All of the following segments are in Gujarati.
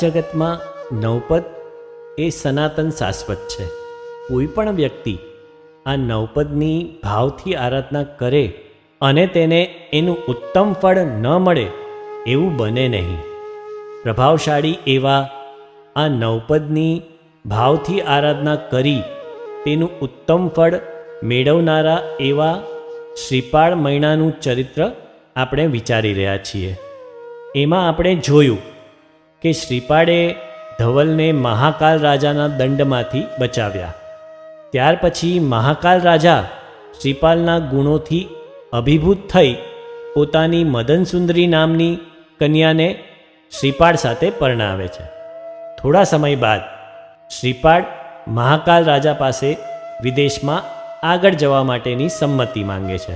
જગતમાં નવપદ એ સનાતન શાશ્વત છે. કોઈ પણ વ્યક્તિ આ નવપદની ભાવથી આરાધના કરે અને તેને એનું ઉત્તમ ફળ ન મળે એવું બને નહીં. પ્રભાવશાળી એવા આ નવપદની ભાવથી આરાધના કરી તેનું ઉત્તમ ફળ મેળવનારા એવા શ્રીપાળ મૈણાનું ચરિત્ર આપણે વિચારી રહ્યા છીએ. એમાં આપણે જોયું કે શ્રીપાળે ધવલને મહાકાલ રાજાના દંડમાંથી બચાવ્યા. ત્યાર પછી મહાકાલ રાજા શ્રીપાલના ગુણોથી અભિભૂત થઈ પોતાની મદનસુંદરી નામની કન્યાને શ્રીપાળ સાથે પરણાવે છે. થોડા સમય બાદ શ્રીપાળ મહાકાલ રાજા પાસે વિદેશમાં આગળ જવા માટેની સંમતિ માંગે છે.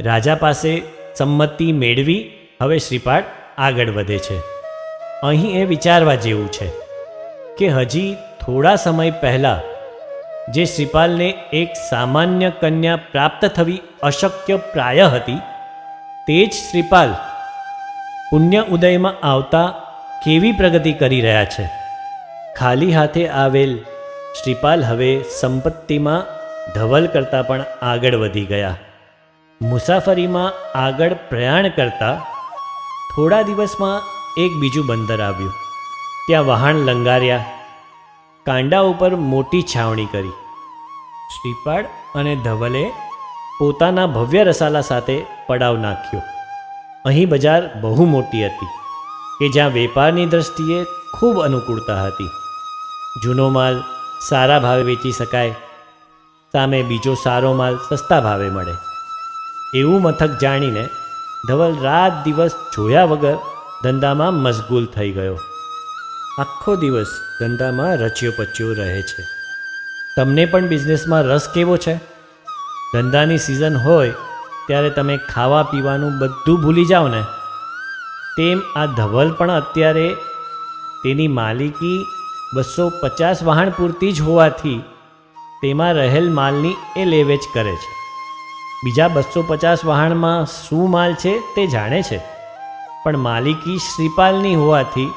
રાજા પાસે સંમતિ મેળવી હવે શ્રીપાળ આગળ વધે છે. અહીં એ વિચારવા જેવું છે કે હજી થોડા સમય પહેલાં જે શ્રીપાલને એક સામાન્ય કન્યા પ્રાપ્ત થવી અશક્ય પ્રાય હતી, તે જ શ્રીપાલ પુણ્ય ઉદયમાં આવતા કેવી પ્રગતિ કરી રહ્યા છે? ખાલી હાથે આવેલ શ્રીપાલ હવે સંપત્તિમાં ધવલ કરતાં પણ આગળ વધી ગયા. મુસાફરીમાં આગળ પ્રયાણ કરતા થોડા દિવસમાં એક બીજું બંદર આવ્યું. ત્યાં વહાણ લંગાર્યા. કાંડા ઉપર મોટી છાવણી કરી. શ્રીપાળ અને ધવલે પોતાના ભવ્ય રસાલા સાથે પડાવ નાખ્યો. અહીં બજાર બહુ મોટી હતી, કે જ્યાં વેપારની દ્રષ્ટિએ ખૂબ અનુકૂળતા હતી. જૂનો માલ સારા ભાવે વેચી શકાય, સામે બીજો સારો માલ સસ્તા ભાવે મળે. એવું મથક જાણીને ધવલ રાત દિવસ જોયા વગર ધંધામાં મશગુલ થઈ ગયો. આખો દિવસ ધંધામાં રચ્યો પચ્યો રહે છે. તમને પણ બિઝનેસમાં રસ કેવો છે? ધંધાની સિઝન હોય ત્યારે તમે ખાવા પીવાનું બધું ભૂલી જાઓ ને. તેમ આ ધવલ પણ અત્યારે તેની માલિકી બસો પચાસ વહાણ પૂરતી જ હોવાથી તેમાં રહેલ માલની એ લેવેચ કરે છે. બીજા બસો પચાસ વહાણમાં શું માલ છે તે જાણે છે. પણ માલિકી શ્રીપાલની હોવાથી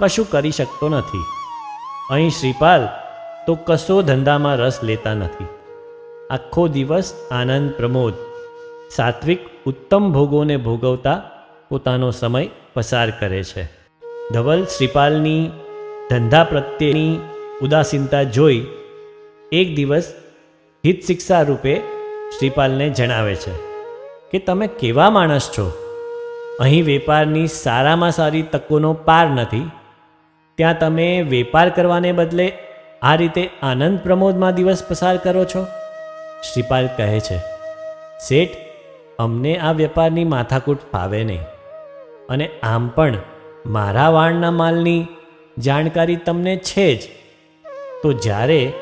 કશું કરી શકતો નથી. અહીં શ્રીપાલ તો કશો ધંધામાં રસ લેતા નથી. આખો દિવસ આનંદ પ્રમોદ, સાત્વિક ઉત્તમ ભોગોને ભોગવતા પોતાનો સમય પસાર કરે છે. ધવલ શ્રીપાલની ધંધા પ્રત્યેની ઉદાસીનતા જોઈ એક દિવસ હિત શિક્ષા રૂપે શ્રીપાલને જણાવે છે કે, તમે કેવા માણસ છો? અહીં વેપારની સારામાં સારી તકોનો પાર નથી. ત્યાં તમે વેપાર કરવાને બદલે આ રીતે આનંદ પ્રમોદમાં દિવસ પસાર કરો છો? શ્રીપાલ કહે છે, શેઠ, અમને આ વેપારની માથાકૂટ ફાવે નહીં. અને આમ પણ મારા વાણના માલની જાણકારી તમને છે જ. તો જ્યારે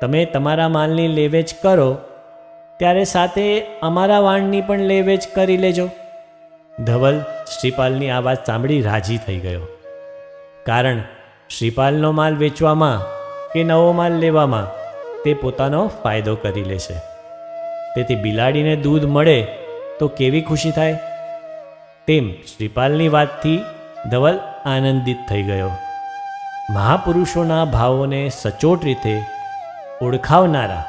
તમે તમારા માલની લેવેચ કરો, ત્યારે સાથે અમારા વાણની પણ લેવેચ કરી લેજો. ધવલ શ્રીપાલની આ વાત સાંભળી રાજી થઈ ગયો. કારણ શ્રીપાલનો માલ વેચવામાં કે નવો માલ લેવામાં તે પોતાનો ફાયદો કરી લેશે. તેથી બિલાડીને દૂધ મળે તો કેવી ખુશી થાય? તેમ શ્રીપાલની વાતથી ધવલ આનંદિત થઈ ગયો. મહાપુરુષોના ભાવોને સચોટ રીતે ઓળખાવનારા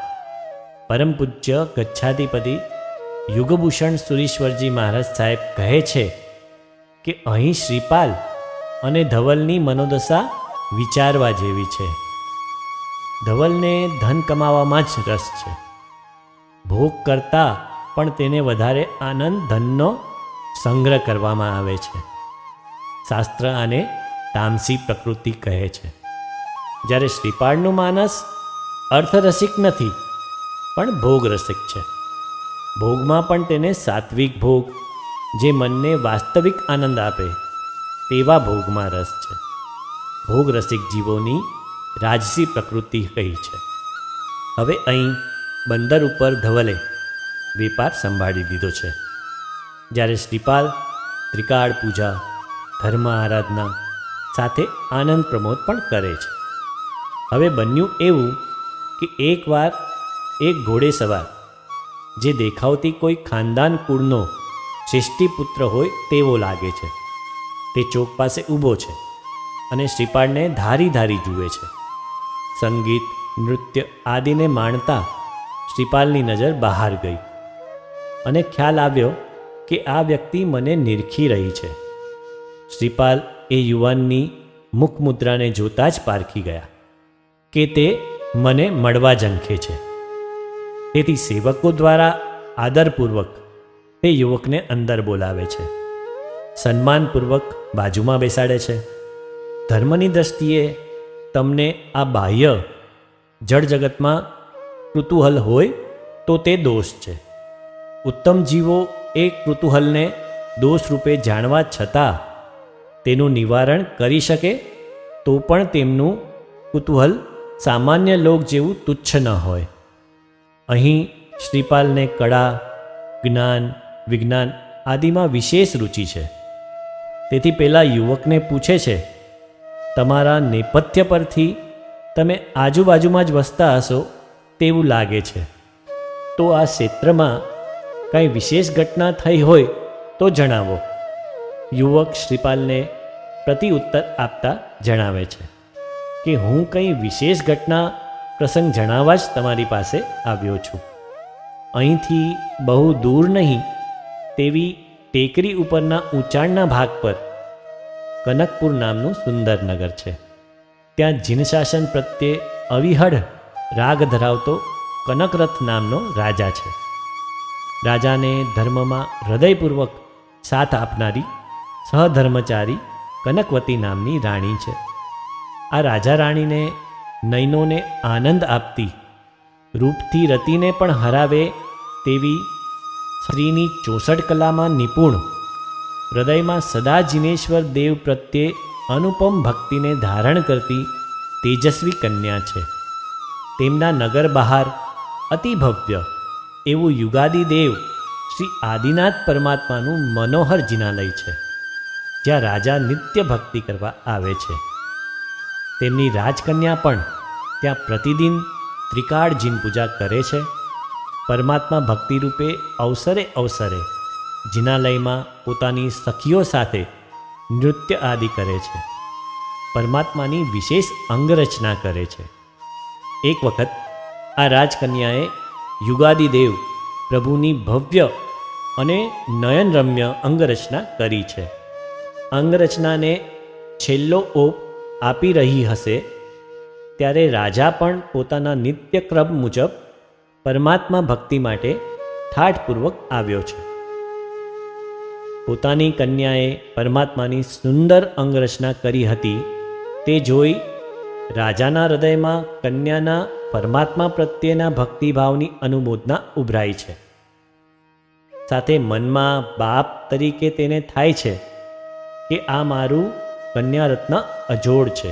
પરમ પૂજ્ય ગચ્છાધિપતિ યુગભૂષણ સુરીશ્વરજી મહારાજ સાહેબ કહે છે કે અહીં શ્રીપાલ અને ધવલની મનોદશા વિચારવા જેવી છે. ધવલને ધન કમાવામાં જ રસ છે. ભોગ કરતાં પણ તેને વધારે આનંદ ધનનો સંગ્રહ કરવામાં આવે છે. શાસ્ત્ર આને તામસી પ્રકૃતિ કહે છે. જ્યારે શ્રીપાળનું માનસ અર્થરસિક નથી, પણ ભોગરસિક છે. ભોગમાં પણ તેને સાત્વિક ભોગ, જે મનને વાસ્તવિક આનંદ આપે, તેવા ભોગમાં રસ છે. ભોગ રસિક જીવોની રાજસી પ્રકૃતિ કહી છે. હવે અહીં બંદર ઉપર ધવલે વેપાર સંભાળી લીધો છે. જ્યારે શ્રીપાલ, ત્રિકાળ પૂજા, ધર્મ આરાધના સાથે આનંદ પ્રમોદ પણ કરે છે. હવે બન્યું એવું કે એકવાર એક ઘોડે સવાર જે દેખાવતી કોઈ ખાનદાન કુળનો શ્રેષ્ઠીપુત્ર હોય તેવો લાગે છે. તે ચોક પાસે ઊભો છે અને શ્રીપાળને ધારી ધારી જુએ છે. સંગીત, નૃત્ય આદિને માણતા શ્રીપાલની નજર બહાર ગઈ અને ખ્યાલ આવ્યો કે આ વ્યક્તિ મને નિરખી રહી છે. શ્રીપાલ એ યુવાનની મુખમુદ્રાને જોતાં જ પારખી ગયા કે તે મને મળવા ઝંખે છે. તેથી સેવકો દ્વારા આદરપૂર્વક તે યુવકને અંદર બોલાવે છે. સન્માનપૂર્વક બાજુમાં બેસાડે છે. ધર્મની દ્રષ્ટિએ તમને આ બાહ્ય જળ જગતમાં કૃતુહલ હોય તો તે દોષ છે. ઉત્તમ જીવો એ કૃતુહલને દોષ રૂપે જાણવા છતાં તેનું નિવારણ કરી શકે તો પણ તેમનું કુતૂહલ સામાન્ય લોક જેવું તુચ્છ ન હોય. અહીં શ્રીપાલને કળા, જ્ઞાન, વિજ્ઞાન આદિમાં વિશેષ રુચિ છે. તેથી પેલા યુવકને પૂછે છે, તમારા નેપથ્ય પરથી તમે આજુબાજુમાં જ વસતા હશો તેવું લાગે છે. તો આ ક્ષેત્રમાં કંઈ વિશેષ ઘટના થઈ હોય તો જણાવો. યુવક શ્રીપાલને પ્રતિ ઉત્તર આપતા જણાવે છે કે, હું કંઈ વિશેષ ઘટના પ્રસંગ જણાવવા જ તમારી પાસે આવ્યો છું. અહીંથી બહુ દૂર નહીં, તેવી ટેકરી ઉપરના ઊંચાણના ભાગ પર કનકપુર નામનું સુંદર નગર છે. ત્યાં જીનશાસન પ્રત્યે અવિહળ રાગ ધરાવતો કનકરથ નામનો રાજા છે. રાજાને ધર્મમાં હૃદયપૂર્વક સાથ આપનારી સહધર્મચારી કનકવતી નામની રાણી છે. આ રાજા રાણીને નયનોને આનંદ આપતી. રૂપથી રતિને પણ હરાવે તેવી સ્ત્રીની ચોસઠ કલામાં નિપુણ. હૃદયમાં સદા જિનેશ્વર દેવ પ્રત્યે અનુપમ ભક્તિને ધારણ કરતી તેજસ્વી કન્યા છે. તેમના નગર બહાર અતિ ભવ્ય એવું યુગાદી દેવ શ્રી આદિનાથ પરમાત્માનું મનોહર જિનાલય છે, જ્યાં રાજા નિત્ય ભક્તિ કરવા આવે છે. તેમની રાજકન્યા પણ ત્યાં પ્રતિદિન ત્રિકાળ જીન પૂજા કરે છે. પરમાત્મા ભક્તિરૂપે અવસરે અવસરે જિનાલયમાં પોતાની સખીઓ સાથે નૃત્ય આદિ કરે છે. પરમાત્માની વિશેષ અંગરચના કરે છે. એક વખત આ રાજકન્યાએ યુગાદિદેવ પ્રભુની ભવ્ય અને નયનરમ્ય અંગરચના કરી છે. અંગરચનાને છેલ્લો ઓપ આપી રહી હશે, ત્યારે રાજા પણ પોતાના નિત્યક્રમ મુજબ પરમાત્મા ભક્તિ માટે ઠાઠપૂર્વક આવ્યો છે. પોતાની કન્યાએ પરમાત્માની સુંદર અંગરચના કરી હતી, તે જોઈ રાજાના હૃદયમાં કન્યાના પરમાત્મા પ્રત્યેના ભક્તિભાવની અનુમોદના ઉભરાઈ છે. સાથે મનમાં બાપ તરીકે તેને થાય છે કે આ મારું કન્યારત્ન અજોડ છે.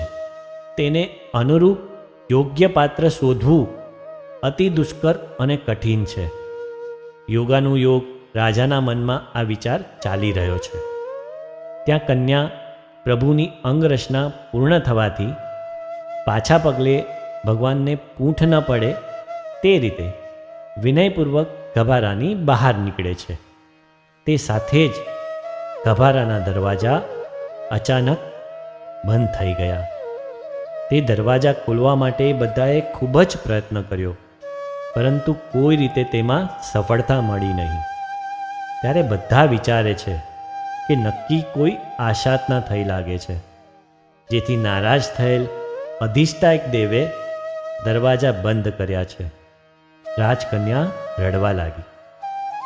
તેને અનુરૂપ યોગ્ય પાત્ર શોધવું અતિ દુષ્કર અને કઠિન છે. યોગાનું યોગ રાજાના મનમાં આ વિચાર ચાલી રહ્યો છે. ત્યાં કન્યા પ્રભુની અંગરચના પૂર્ણ થવાથી પાછા પગલે ભગવાનને પૂંઠ ન પડે તે રીતે વિનયપૂર્વક ગભારાની બહાર નીકળે છે. તે સાથે જ ગભારાના દરવાજા અચાનક બંધ થઈ ગયા. તે દરવાજા ખોલવા માટે બધાએ ખૂબ જ પ્રયત્ન કર્યો, પરંતુ કોઈ રીતે તેમાં સફળતા મળી નહીં. ત્યારે બધા વિચારે છે કે નક્કી કોઈ આશાતના થઈ લાગે છે. જેથી નારાજ થયેલ અધિષ્ઠાયક દેવે દરવાજા બંધ કર્યા છે. રાજકન્યા રડવા લાગી.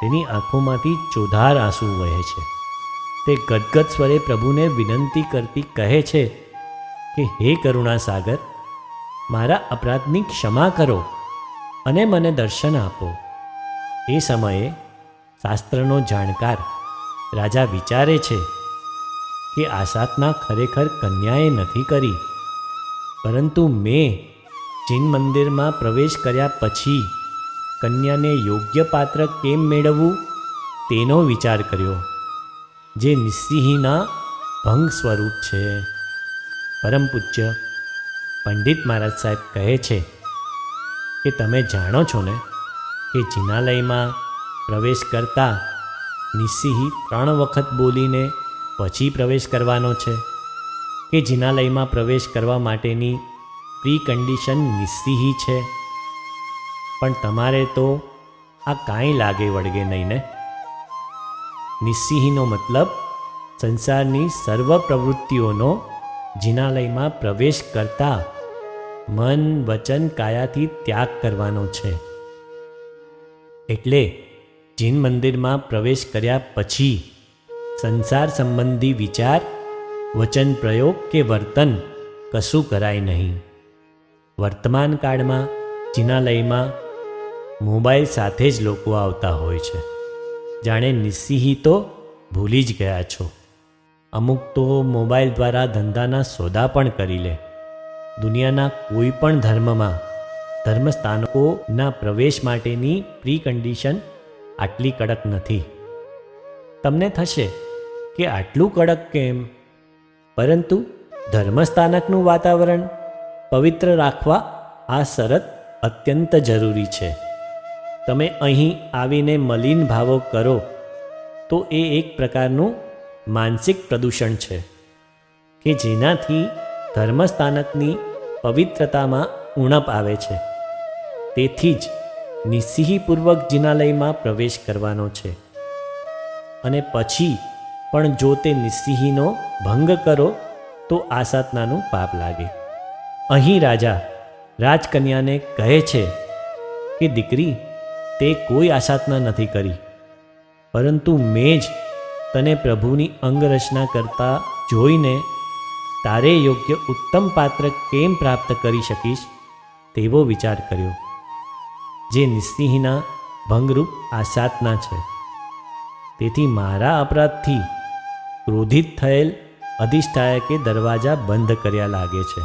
તેની આંખોમાંથી ચોધાર આંસુ વહે છે. તે ગદગદ સ્વરે પ્રભુને વિનંતી કરતી કહે છે કે, હે કરુણા સાગર મારા અપરાધની ક્ષમા કરો અને મને દર્શન આપો. એ સમયે શાસ્ત્રનો જાણકાર રાજા વિચારે છે કે આ સાધના ખરેખર કન્યાએ નથી કરી, પરંતુ મેં જૈન મંદિરમાં પ્રવેશ કર્યા પછી કન્યાને યોગ્ય પાત્ર કેમ મેળવવું તેનો વિચાર કર્યો. જે નિસ્સિંહીના ભંગ સ્વરૂપ છે. પરમ પૂજ્ય પંડિત મહારાજ સાહેબ કહે છે કે તમે જાણો છો ને કે જિનાલયમાં પ્રવેશ કરતા નિસ્સિહી ત્રણ વખત બોલીને પછી પ્રવેશ કરવાનો છે? કે જિનાલયમાં પ્રવેશ કરવા માટેની પ્રી કન્ડિશન છે? પણ તમારે તો આ કાંઈ લાગે વળગે નહીં ને? નિસ્સીહીનો મતલબ સંસારની સર્વ પ્રવૃત્તિઓનો જિનાલયમાં પ્રવેશ કરતા મન વચન કાયાથી ત્યાગ કરવાનો છે. એટલે જીન મંદિરમાં પ્રવેશ કર્યા પછી સંસાર સંબંધી વિચાર, વચન પ્રયોગ કે વર્તન કશું કરાય નહીં. વર્તમાન કાળમાં જિનાલયમાં મોબાઈલ સાથે જ લોકો આવતા હોય છે. જાણે નિસ્સીહી તો ભૂલી જ ગયા છો. અમુક તો મોબાઈલ દ્વારા ધંધાના સોદા પણ કરી લે. દુનિયાના કોઈ પણ ધર્મમાં ધર્મસ્થાનકોના પ્રવેશ માટેની પ્રી કન્ડિશન આટલી કડક નથી. તમને થશે કે આટલું કડક કેમ? પરંતુ ધર્મસ્થાનકનું વાતાવરણ પવિત્ર રાખવા આ શરત અત્યંત જરૂરી છે. તમે અહીં આવીને મલિન ભાવો કરો, તો એ એક પ્રકારનું માનસિક પ્રદૂષણ છે, કે જેનાથી ધર્મસ્થાનકની પવિત્રતામાં ઉણપ આવે છે. તેથી જ નિસ્સીહીપૂર્વક જિનાલયમાં પ્રવેશ કરવાનો છે. અને પછી પણ જો તે નિસ્સીહીનો ભંગ કરો, તો આસાતનાનું પાપ લાગે. અહીં રાજા રાજકન્યાને કહે છે કે, દીકરી તે કોઈ આશાતના નથી કરી. પરંતુ મેં જ તને પ્રભુની અંગરચના કરતા જોઈને તારે યોગ્ય ઉત્તમ પાત્ર કેમ પ્રાપ્ત કરી શકીશ તેવો વિચાર કર્યો, જે નિસ્સિંહના ભંગરૂપ આસાતના છે. તેથી મારા અપરાધથી ક્રોધિત થયેલ અધિષ્ઠાયકે દરવાજા બંધ કર્યા લાગે છે.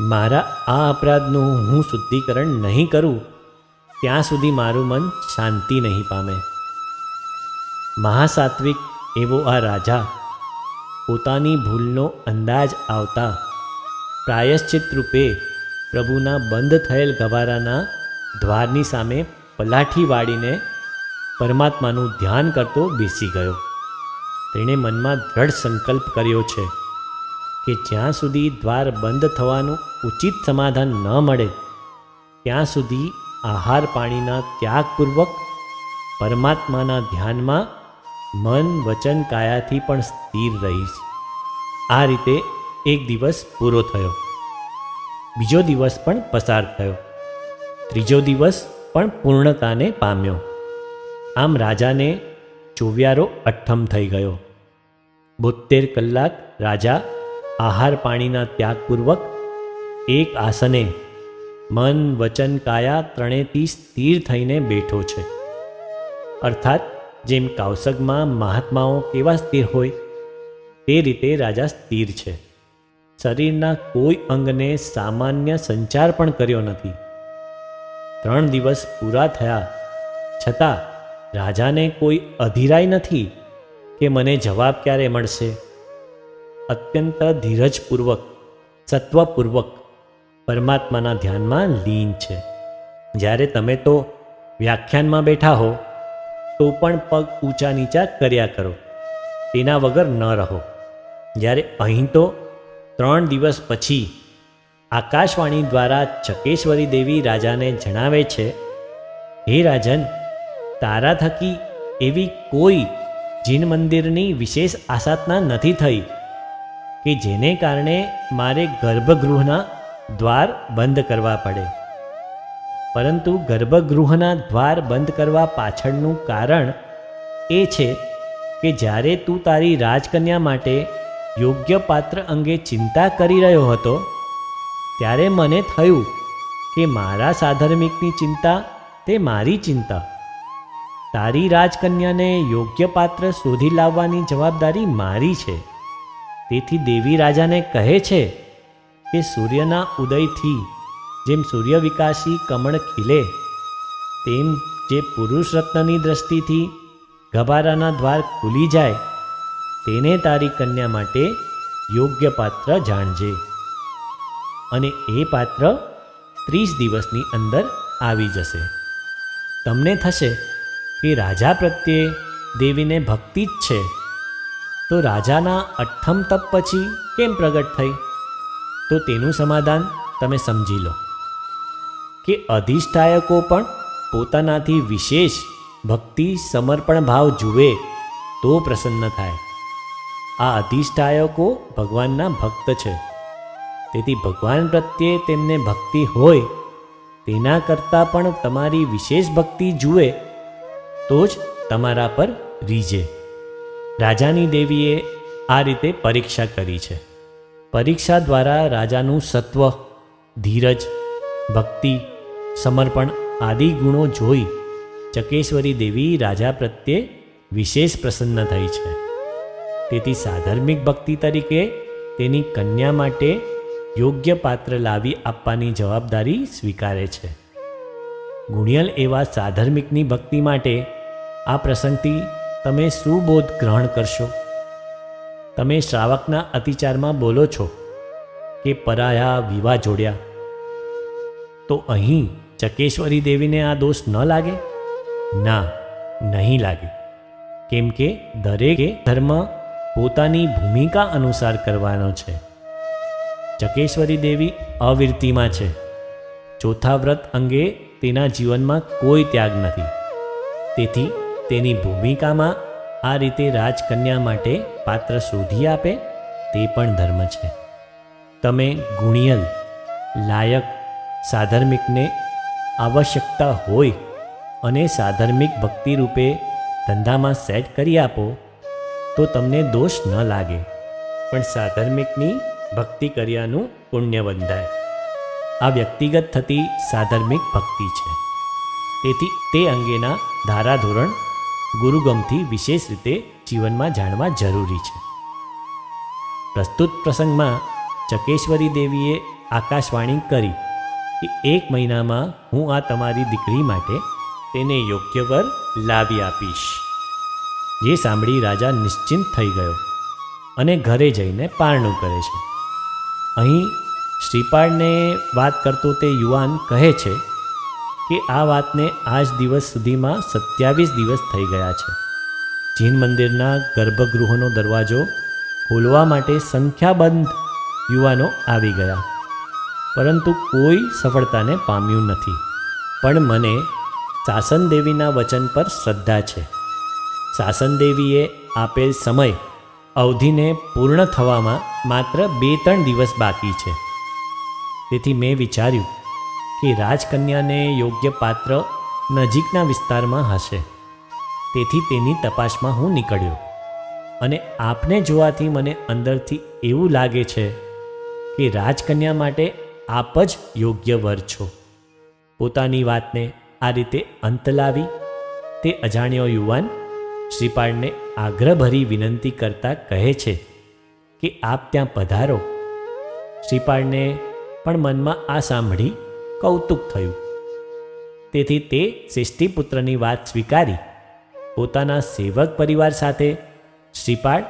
મારા આ અપરાધનું હું શુદ્ધિકરણ નહીં કરું ત્યાં સુધી મારું મન શાંતિ નહીં પામે. મહાસાત્વિક એવો આ રાજા પોતાની ભૂલનો અંદાજ આવતા પ્રાયશ્ચિત રૂપે પ્રભુના બંધ થયેલ ગવારાના દ્વારની સામે પલાઠી વાળીને પરમાત્માનું ધ્યાન કરતો બેસી ગયો. તેણે મનમાં દ્રઢ સંકલ્પ કર્યો છે કે જ્યાં સુધી દ્વાર બંધ થવાનું ઉચિત સમાધાન ન મળે, ત્યાં સુધી આહાર પાણીના ત્યાગપૂર્વક પરમાત્માના ધ્યાનમાં મન વચન કાયાથી પણ સ્થિર રહીશ આ રીતે એક દિવસ પૂરો થયો. બીજો દિવસ પણ પસાર થયો. ત્રીજો દિવસ પણ પૂર્ણતાને પામ્યો. આમ રાજાને ચોવ્યારો અઠ્ઠમ થઈ ગયો. બોતેર કલાક રાજા આહાર પાણીના ત્યાગપૂર્વક એક આસને મન, વચન, કાયા ત્રણેથી સ્થિર થઈને બેઠો છે. અર્થાત, જેમ કાવસગમાં મહાત્માઓ કેવા સ્થિર હોય, તે રીતે રાજા સ્થિર છે. શરીરના કોઈ અંગને સામાન્ય સંચાર પણ કર્યો નથી. ત્રણ દિવસ પૂરા થયા, છતાં રાજાને કોઈ અધીરાય નથી કે મને જવાબ ક્યારે મળશે? અત્યંત ધીરજપૂર્વક, સત્વપૂર્વક પરમાત્માના ધ્યાનમાં લીન છે. જ્યારે તમે તો વ્યાખ્યાનમાં બેઠા હો, તો પણ પગ ઊંચા નીચા કર્યા કરો. તેના વગર ન રહો. જ્યારે અહીં તો ત્રણ દિવસ પછી આકાશવાણી દ્વારા ચકેશ્વરી દેવી રાજાને જણાવે છે, હે રાજન, તારા થકી એવી કોઈ જીન મંદિરની વિશેષ આસાધના નથી થઈ, કે જેને કારણે મારે ગર્ભગૃહના દ્વાર બંધ કરવા પડે. પરંતુ ગર્ભગૃહના દ્વાર બંધ કરવા પાછળનું કારણ એ છે કે જ્યારે તું તારી રાજકન્યા માટે યોગ્ય પાત્ર અંગે ચિંતા કરી રહ્યો હતો, ત્યારે મને થયું કે મારા સાધર્મિકની ચિંતા તે મારી ચિંતા. તારી રાજકન્યાને યોગ્ય પાત્ર શોધી લાવવાની જવાબદારી મારી છે. તેથી દેવી રાજાને કહે છે કે સૂર્યના ઉદયથી જેમ સૂર્યવિકાસી કમળ ખીલે, તેમ જે પુરુષ રત્નની દ્રષ્ટિથી ગભારાના દ્વાર ખુલી જાય, તેને તારી કન્યા માટે યોગ્ય પાત્ર જાણજે. અને એ પાત્ર ત્રીસ દિવસની અંદર આવી જશે. તમને થશે કે રાજા પ્રત્યે દેવીને ભક્તિ જ છે. તો રાજાના અઠ્ઠમ તપ પછી કેમ પ્રગટ થઈ? તો તેનું સમાધાન તમે સમજી લો. કે અધિષ્ઠાયકો પણ પોતાનાથી વિશેષ ભક્તિ સમર્પણ ભાવ જુએ તો પ્રસન્ન થાય. આ અધિષ્ઠાયકો ભગવાનના ભક્ત છે. તેથી ભગવાન પ્રત્યે તેમને ભક્તિ હોય, તેના કરતાં પણ તમારી વિશેષ ભક્તિ જુએ, તો જ તમારા પર રીજે રાજાની દેવીએ આ રીતે પરીક્ષા કરી છે. પરીક્ષા દ્વારા રાજાનું સત્વ, ધીરજ, ભક્તિ, સમર્પણ આદિ ગુણો જોઈ ચકેશ્વરી દેવી રાજા પ્રત્યે વિશેષ પ્રસન્ન થઈ છે. તેથી સાધર્મિક ભક્તિ તરીકે તેની કન્યા માટે યોગ્ય પાત્ર લાવી આપવાની જવાબદારી સ્વીકારે છે. ગુણિયલ એવા સાધર્મિકની ભક્તિ માટે આ પ્રસંગથી તમે સુબોધ ગ્રહણ કરશો. તમે શ્રાવકના અતિચારમાં બોલો છો કે પરાયા વિવાહ જોડ્યા. તો અહીં ચકેશ્વરી દેવીને આ દોષ ન લાગે? ના, નહીં લાગે. કેમ કે દરેકે ધર્મ પોતાની ભૂમિકા અનુસાર કરવાનો છે. ચકેશ્વરી દેવી અવિરતીમાં છે. ચોથા વ્રત અંગે તેના જીવનમાં કોઈ ત્યાગ નથી. તેથી તેની ભૂમિકામાં આ રીતે રાજકન્યા માટે પાત્ર શોધી આપે તે પણ ધર્મ છે. તમે ગુણિયલ, લાયક, સાધર્મિકને આવશ્યકતા હોય અને સાધર્મિક ભક્તિ રૂપે ધંધામાં સેટ કરી આપો, તો તમને દોષ ન લાગે. પણ સાધર્મિકની ભક્તિ કર્યાનું પુણ્ય બંધાય. આ વ્યક્તિગત થતી સાધર્મિક ભક્તિ છે. તેથી તે અંગેના ધારાધોરણ ગુરુગમથી વિશેષ રીતે જીવનમાં જાણવા જરૂરી છે. પ્રસ્તુત પ્રસંગમાં ચકેશ્વરી દેવીએ આકાશવાણી કરી કે એક મહિનામાં હું આ તમારી દીકરી માટે તેને યોગ્ય વર લાવી આપીશ. જે સાંભળી રાજા નિશ્ચિંત થઈ ગયો અને ઘરે જઈને પારણું કરે છે. અહીં શ્રીપાળને વાત કરતો તે યુવાન કહે છે કે આ વાતને આજ દિવસ સુધીમાં સત્યાવીસ દિવસ થઈ ગયા છે. જીન મંદિરના ગર્ભગૃહનો દરવાજો ખોલવા માટે સંખ્યાબંધ યુવાનો આવી ગયા. પરંતુ કોઈ સફળતાને પામ્યું નથી. પણ મને સાસનદેવીના વચન પર શ્રદ્ધા છે. સાસનદેવીએ આપેલ સમય અવધિને પૂર્ણ થવામાં માત્ર બે ત્રણ દિવસ બાકી છે. તેથી મેં વિચાર્યું કે રાજકન્યાને યોગ્ય પાત્ર નજીકના વિસ્તારમાં હશે. તેથી તેની તપાસમાં હું નીકળ્યો. અને આપને જોવાથી મને અંદરથી એવું લાગે છે કે રાજકન્યા માટે આપ જ યોગ્ય વર છો. પોતાની વાતને આ રીતે અંત લાવી, તે અજાણ્યો યુવાન શ્રીપાળને આગ્રહભરી વિનંતી કરતા કહે છે કે આપ ત્યાં પધારો. શ્રીપાળને પણ મનમાં આ સાંભળી કૌતુક થયું. તેથી તે શ્રેષ્ઠીપુત્રની વાત સ્વીકારી. પોતાના સેવક પરિવાર સાથે શ્રીપાળ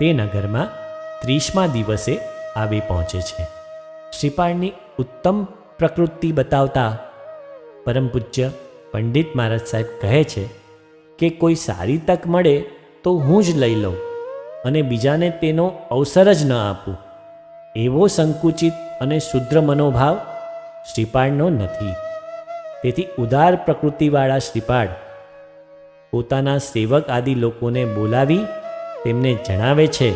તે નગરમાં ત્રીસમા દિવસે આવી પહોંચે છે. શ્રીપાળની ઉત્તમ પ્રકૃતિ બતાવતા પરમ પૂજ્ય પંડિત મહારાજ સાહેબ કહે છે કે કોઈ સારી તક મળે તો હું જ લઈ લઉં અને બીજાને તેનો અવસર જ ન આપું. એવો સંકુચિત અને શુદ્ર મનોભાવ શ્રીપાળનો નથી. તેથી ઉદાર પ્રકૃતિવાળા શ્રીપાળ પોતાના સેવક આદિ લોકોને બોલાવી તેમને જણાવે છે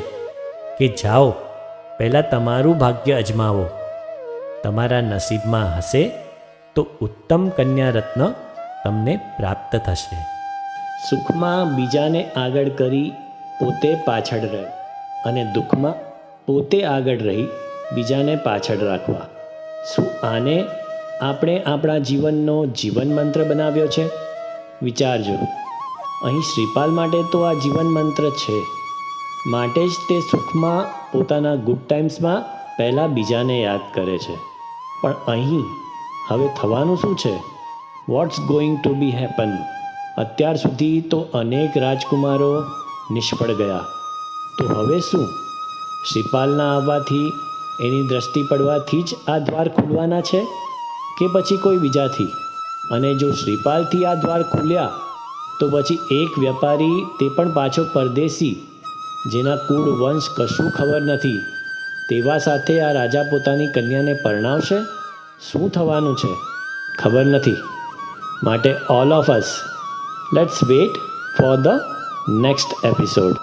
કે, જાઓ, પહેલાં તમારું ભાગ્ય અજમાવો. તમારા નસીબમાં હશે તો ઉત્તમ કન્યા રત્ન તમને પ્રાપ્ત થશે. સુખમાં બીજાને આગળ કરી પોતે પાછળ રહે અને દુઃખમાં પોતે આગળ રહી બીજાને પાછળ રાખવા. શું આને આપણે આપણા જીવનનો જીવન મંત્ર બનાવ્યો છે? વિચારજો. અહીં શ્રીપાલ માટે તો આ જીવન મંત્ર છે. માટે જ તે સુખમાં, પોતાના ગુડ ટાઈમ્સમાં પહેલાં બીજાને યાદ કરે છે. પણ અહીં હવે થવાનું શું છે? What's going to be happen અત્યાર સુધી તો અનેક રાજકુમારો નિષ્ફળ ગયા. તો હવે શું? શ્રીપાલના આવવાથી એની દ્રષ્ટિ પડવાથી જ આ દ્વાર ખુલવાના છે કે પછી કોઈ બીજાથી? અને જો શ્રીપાલથી આ દ્વાર ખુલ્યા, તો પછી એક વેપારી તે પણ પાછો પરદેશી, જેના કુળ વંશ કશું ખબર નથી, તેવા સાથે આ રાજા પોતાની કન્યાને પરણાવશે? શું થવાનું છે? ખબર નથી. માટે all of us let's wait for the next episode